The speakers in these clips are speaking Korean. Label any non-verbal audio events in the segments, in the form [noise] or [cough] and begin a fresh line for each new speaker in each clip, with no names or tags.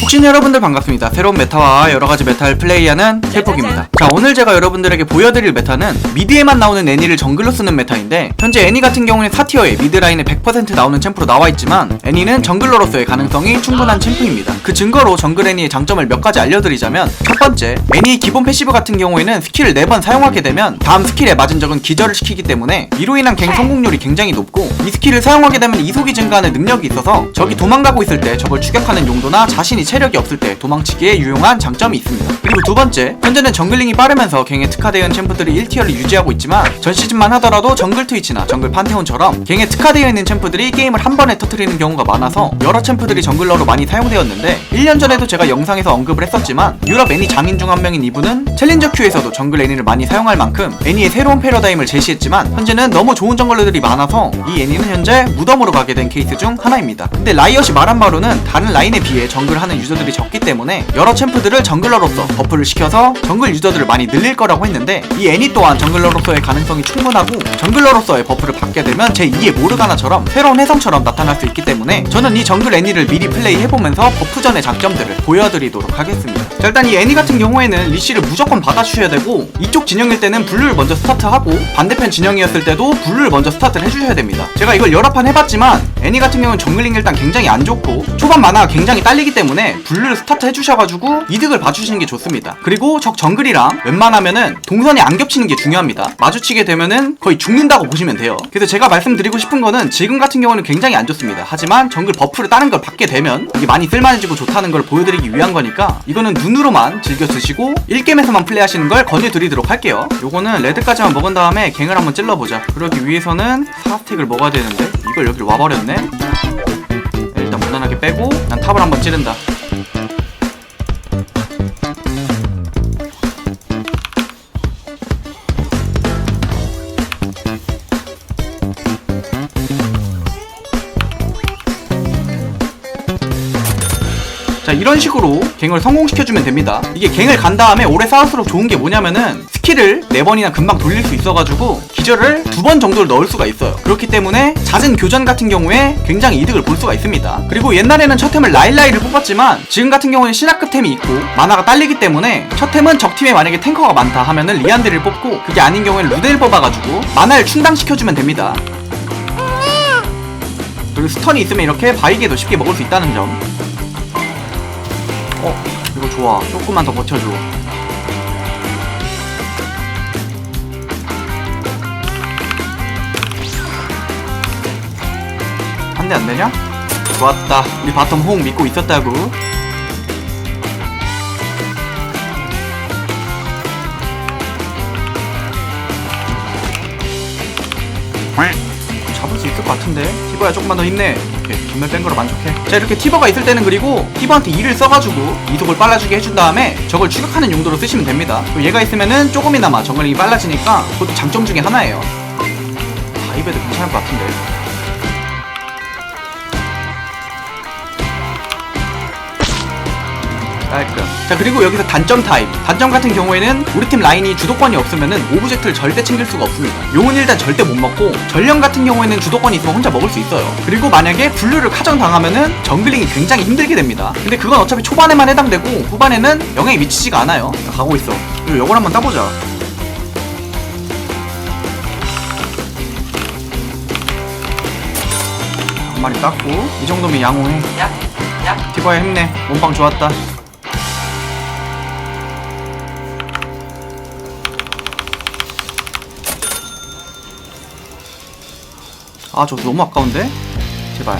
혹시 여러분들 반갑습니다. 새로운 메타와 여러가지 메타를 플레이하는 켈폭입니다. 자 오늘 제가 여러분들에게 보여드릴 메타는 미드에만 나오는 애니를 정글로 쓰는 메타인데 현재 애니 같은 경우는 4티어에 미드라인에 100% 나오는 챔프로 나와있지만 애니는 정글러로서의 가능성이 충분한 챔프입니다. 그 증거로 정글 애니의 장점을 몇 가지 알려드리자면 첫 번째 애니의 기본 패시브 같은 경우에는 스킬을 4번 사용하게 되면 다음 스킬에 맞은 적은 기절을 시키기 때문에 이로 인한 갱 성공률이 굉장히 높고 이 스킬을 사용하게 되면 이속이 증가하는 능력이 있어서 적이 도망가고 있을 때 적을 추격하는 용도나 자신이 체력이 없을 때 도망치기에 유용한 장점이 있습니다. 그리고 두 번째, 현재는 정글링이 빠르면서 갱에 특화되어 있는 챔프들이 1티어를 유지하고 있지만 전 시즌만 하더라도 정글 트위치나 정글 판테온처럼 갱에 특화되어 있는 챔프들이 게임을 한 번에 터트리는 경우가 많아서 여러 챔프들이 정글러로 많이 사용되었는데 1년 전에도 제가 영상에서 언급을 했었지만 유럽 애니 장인 중 한 명인 이분은 챌린저 큐에서도 정글 애니를 많이 사용할 만큼 애니의 새로운 패러다임을 제시했지만 현재는 너무 좋은 정글러들이 많아서 이 애니는 현재 무덤으로 가게 된 케이스 중 하나입니다. 근데 라이엇이 말한 바로는 다른 라인에 비해 정글 하는 유저들이 적기 때문에 여러 챔프들을 정글러로서 버프를 시켜서 정글 유저들을 많이 늘릴 거라고 했는데 이 애니 또한 정글러로서의 가능성이 충분하고 정글러로서의 버프를 받게 되면 제2의 모르가나처럼 새로운 해성처럼 나타날 수 있기 때문에 저는 이 정글 애니를 미리 플레이 해보면서 버프전의 장점들을 보여드리도록 하겠습니다. 자 일단 이 애니 같은 경우에는 리시를 무조건 받아주셔야 되고 이쪽 진영일 때는 블루를 먼저 스타트하고 반대편 진영이었을 때도 블루를 먼저 스타트를 해주셔야 됩니다. 제가 이걸 여러 판 해봤지만 애니 같은 경우는 정글링 일단 굉장히 안 좋고 초반 만화가 굉장히 딸리기 때문에 블루를 스타트 해주셔가지고 이득을 봐주시는 게 좋습니다. 그리고 적 정글이랑 웬만하면은 동선이 안 겹치는 게 중요합니다. 마주치게 되면은 거의 죽는다고 보시면 돼요. 그래서 제가 말씀드리고 싶은 거는 지금 같은 경우는 굉장히 안 좋습니다. 하지만 정글 버프를 다른 걸 받게 되면 이게 많이 쓸만해지고 좋다는 걸 보여드리기 위한 거니까 이거는 눈 으로만 즐겨 쓰시고 1게임에서만 플레이하시는 걸 권유드리도록 할게요. 요거는 레드까지만 먹은 다음에 갱을 한번 찔러보자. 그러기 위해서는 4스틱을 먹어야 되는데 이걸 여기를 와버렸네. 일단 무난하게 빼고 난 탑을 한번 찌른다. 자 이런 식으로 갱을 성공시켜주면 됩니다. 이게 갱을 간 다음에 오래 싸울수록 좋은 게 뭐냐면은 스킬을 4번이나 금방 돌릴 수 있어가지고 기절을 두 번 정도를 넣을 수가 있어요. 그렇기 때문에 잦은 교전 같은 경우에 굉장히 이득을 볼 수가 있습니다. 그리고 옛날에는 첫 템을 라일라이를 뽑았지만 지금 같은 경우는 신화급 템이 있고 만화가 딸리기 때문에 첫 템은 적팀에 만약에 탱커가 많다 하면은 리안드를 뽑고 그게 아닌 경우에는 루데를 뽑아가지고 만화를 충당시켜주면 됩니다. 그리고 스턴이 있으면 이렇게 바이게도 쉽게 먹을 수 있다는 점 어, 이거 좋아. 조금만 더 버텨줘. 한 대 안 되냐? 좋았다. 우리 바텀 호응 믿고 있었다고. 있을 것 같은데? 티버야 조금만 더 힘내. 오케이 전멸 뺀 거로 만족해. 자 이렇게 티버가 있을 때는 그리고 티버한테 일을 써가지고 이속을 빨라지게 해준 다음에 저걸 추격하는 용도로 쓰시면 됩니다. 얘가 있으면은 조금이나마 정글링이 빨라지니까 그것도 장점 중에 하나예요. 다이베도 괜찮을 것 같은데. 깔끔. 자 그리고 여기서 단점 타입. 단점 같은 경우에는 우리 팀 라인이 주도권이 없으면은 오브젝트를 절대 챙길 수가 없습니다. 용은 일단 절대 못 먹고 전령 같은 경우에는 주도권이 있으면 혼자 먹을 수 있어요. 그리고 만약에 블루를 카정 당하면은 정글링이 굉장히 힘들게 됩니다. 근데 그건 어차피 초반에만 해당되고 후반에는 영향이 미치지가 않아요. 자, 가고 있어. 그리고 요걸 한번 따보자. 한 마리 땄고 이 정도면 양호해. 티버야 힘내. 몸빵 좋았다. 아, 저 너무 아까운데? 제발.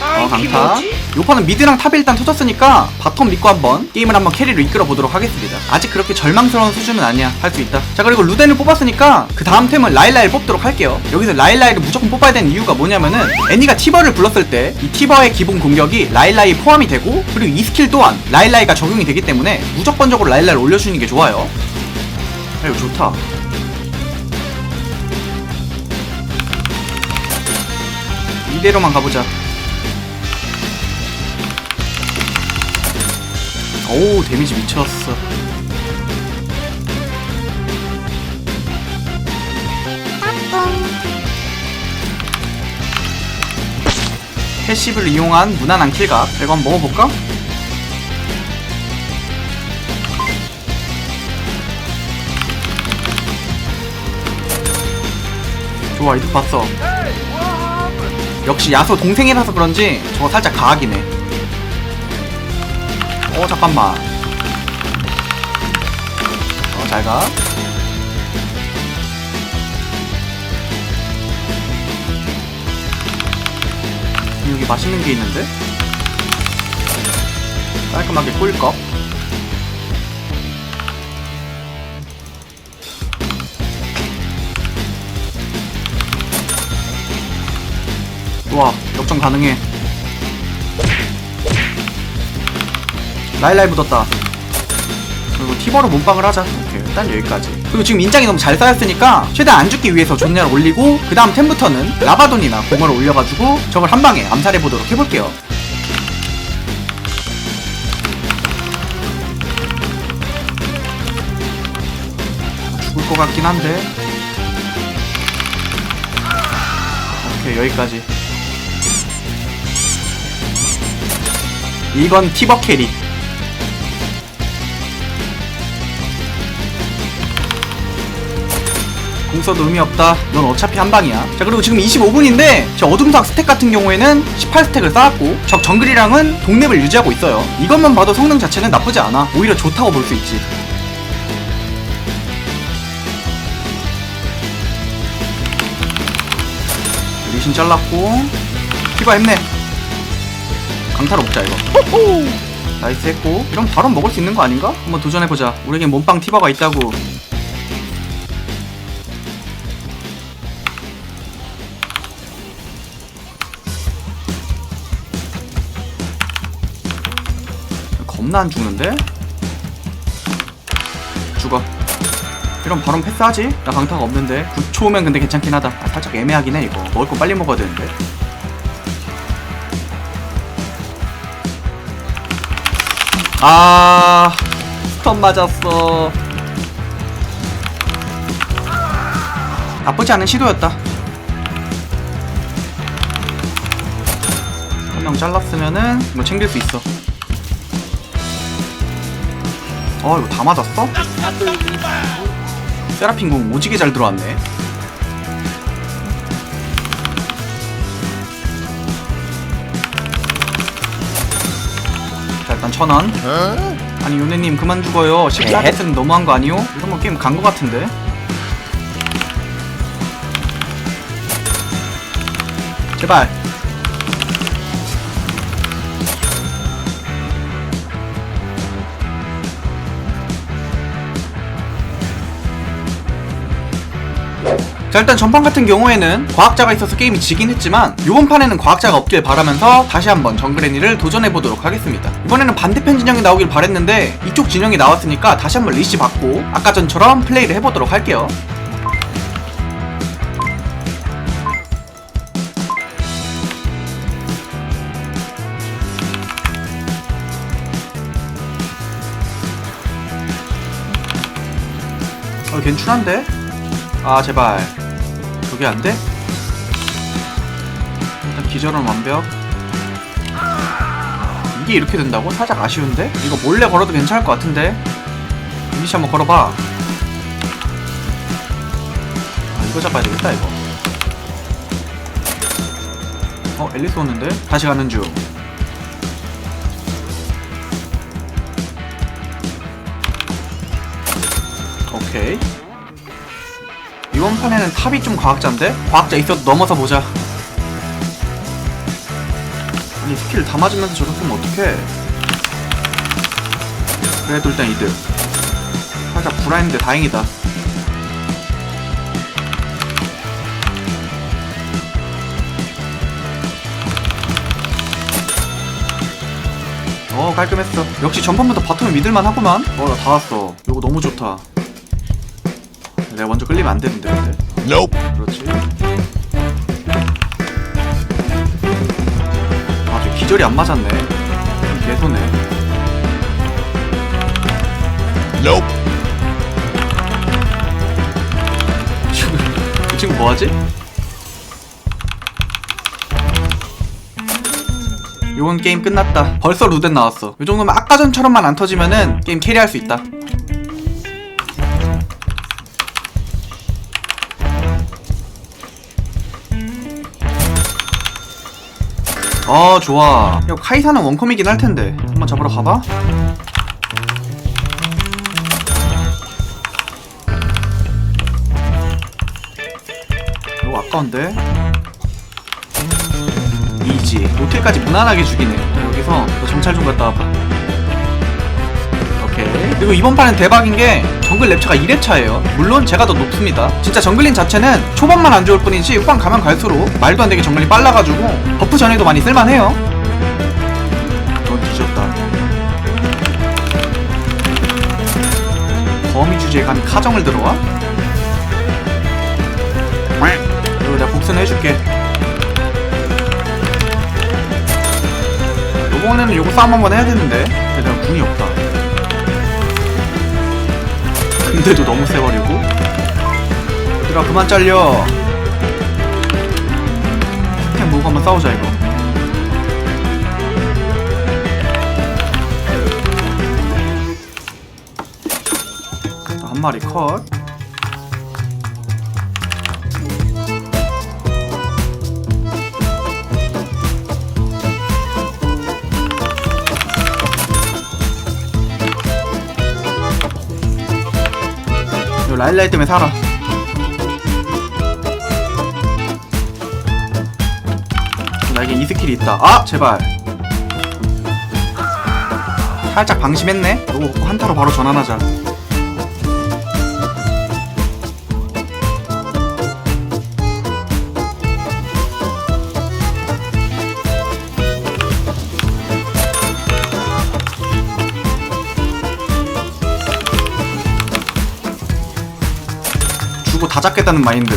어, 강타. 요 판은 미드랑 탑이 일단 터졌으니까 바텀 믿고 한번 게임을 한번 캐리로 이끌어 보도록 하겠습니다. 아직 그렇게 절망스러운 수준은 아니야. 할 수 있다. 자, 그리고 루덴을 뽑았으니까 그 다음 템은 라일라이를 뽑도록 할게요. 여기서 라일라이를 무조건 뽑아야 되는 이유가 뭐냐면은 애니가 티버를 불렀을 때 이 티버의 기본 공격이 라일라이 포함이 되고 그리고 이 스킬 또한 라일라이가 적용이 되기 때문에 무조건적으로 라일라이를 올려주는 게 좋아요. 아, 이거 좋다. 이대로만 가보자. 오 데미지 미쳤어. 패시브를 이용한 무난한 킬가 이거 한번 먹어볼까? 좋아 이득 봤어. 역시 야소 동생이라서 그런지 저거 살짝 가학이네 어 잠깐만. 어 잘가. 여기 맛있는 게 있는데? 깔끔하게 꿀꺽 와 역전 가능해. 라일라이 묻었다. 그리고 티버로 몸빵을 하자. 오케이 일단 여기까지. 그리고 지금 인장이 너무 잘 쌓였으니까 최대한 안 죽기 위해서 존냐를 올리고 그 다음 템부터는 라바돈이나 공을 올려가지고 적을 한 방에 암살해보도록 해볼게요. 죽을 것 같긴 한데. 오케이 여기까지 이건 티버 캐리. 공서도 의미 없다. 넌 어차피 한 방이야. 자 그리고 지금 25분인데 저 어둠삭 스택 같은 경우에는 18스택을 쌓았고 적 정글이랑은 동랩을 유지하고 있어요. 이것만 봐도 성능 자체는 나쁘지 않아. 오히려 좋다고 볼 수 있지. 리신 잘랐고 피바 했네 강타로 먹자 이거. 나이스 했고. 이런 바로 먹을 수 있는 거 아닌가? 한번 도전해보자. 우리에겐 몸빵 티바가 있다고. 겁나 안 죽는데? 죽어. 이런 바론 패스하지? 나 강타가 없는데. 9초면 근데 괜찮긴 하다. 아, 살짝 애매하긴 해 이거. 먹을 거 빨리 먹어야 되는데 아. 스턴 맞았어. 나쁘지 않은 시도였다. 한 명 잘랐으면은 이거 챙길 수 있어. 어 이거 다 맞았어? 세라핀 공 오지게 잘 들어왔네 천원. 아니 요네님 그만 죽어요. 14세트는 너무한 거 아니요? 이런 거 게임 간 거 같은데? 제발 자 일단 전판 같은 경우에는 과학자가 있어서 게임이 지긴 했지만 이번 판에는 과학자가 없길 바라면서 다시 한번 정글 애니를 도전해보도록 하겠습니다. 이번에는 반대편 진영이 나오길 바랬는데 이쪽 진영이 나왔으니까 다시 한번 리시 받고 아까 전처럼 플레이를 해보도록 할게요. 어 괜찮은데? 아 제발 그게 안 돼? 일단 기절은 완벽 이게 이렇게 된다고? 살짝 아쉬운데? 이거 몰래 걸어도 괜찮을 것 같은데? 이니시 한번 걸어봐 아 이거 잡아야 되겠다 이거 어 앨리스 오는데? 다시 가는 중 오케이 이번 판에는 탑이 좀 과학자인데? 과학자 있어도 넘어서 보자. 아니 스킬 다 맞으면서 저렇게 하면 어떡해? 그래도 일단 이득. 살짝 불안했는데 다행이다. 어 깔끔했어. 역시 전판보다 바텀이 믿을만 하구만. 어나다 왔어. 이거 너무 좋다 내가 먼저 끌리면 안 되는데 근데.
Nope.
그렇지. 아저 기절이 안 맞았네. 개소네.
Nope.
지금 [laughs] 이 친구 뭐하지? 요건 게임 끝났다. 벌써 루덴 나왔어. 이 정도면 아까 전처럼만 안 터지면은 게임 캐리할 수 있다 아 좋아. 이거 카이사는 원컴이긴 할 텐데. 한번 잡으러 가봐. 이거 아까운데? 이지. 노틸까지 무난하게 죽이네. 자, 여기서 너 정찰 좀 갔다 와봐 그리고 이번 판은 대박인 게 정글 랩차가 2렙차예요. 물론 제가 더 높습니다. 진짜 정글린 자체는 초반만 안 좋을 뿐이지 후반 가면 갈수록 말도 안 되게 정글이 빨라가지고 버프 전에도 많이 쓸만해요. 넌 뒤졌다. 거미 주제에 간 카정을 들어와? 이거 내가 복수는 해줄게. 요번에는 요거 싸움 한번 해야 되는데. 근데 내가 궁이 없다 근데도 너무 세버리고. 얘들아 그만 잘려. 스템 모으고 한번 싸우자 이거. 자, 한 마리 컷 라일라이 때문에 살아. 나에게 이 스킬이 있다. 아 제발. 살짝 방심했네. 이거 한타로 바로 전환하자 다 잡겠다는 마인드.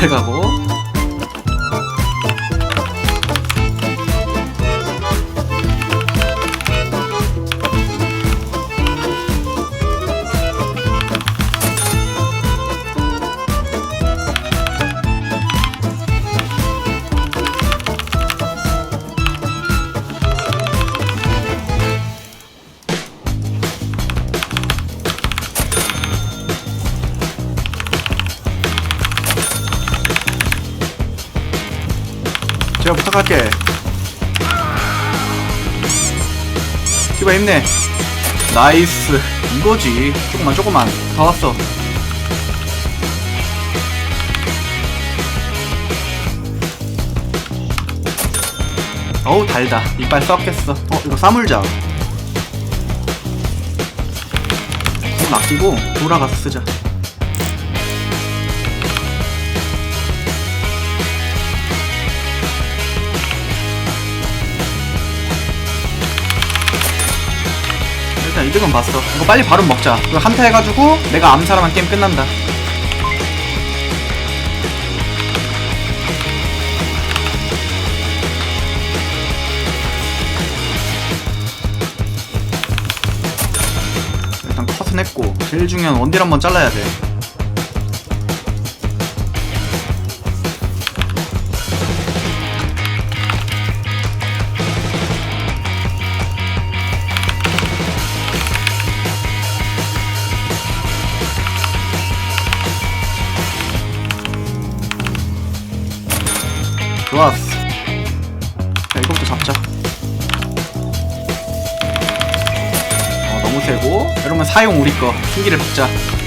잘 가고 부탁할게 티바 힘내. 나이스. 이거지. 조금만 조금만. 다 왔어. 어우 달다. 이빨 썩겠어. 어 이거 싸물자. 돈 아끼고 돌아가서 쓰자 일단 이득은 봤어. 이거 빨리 바로 먹자. 이거 한타 해가지고 내가 암살하면 게임 끝난다. 일단 컷은 했고 제일 중요한 원딜 한번 잘라야 돼. 사용 우리 거. 흉기를 받자.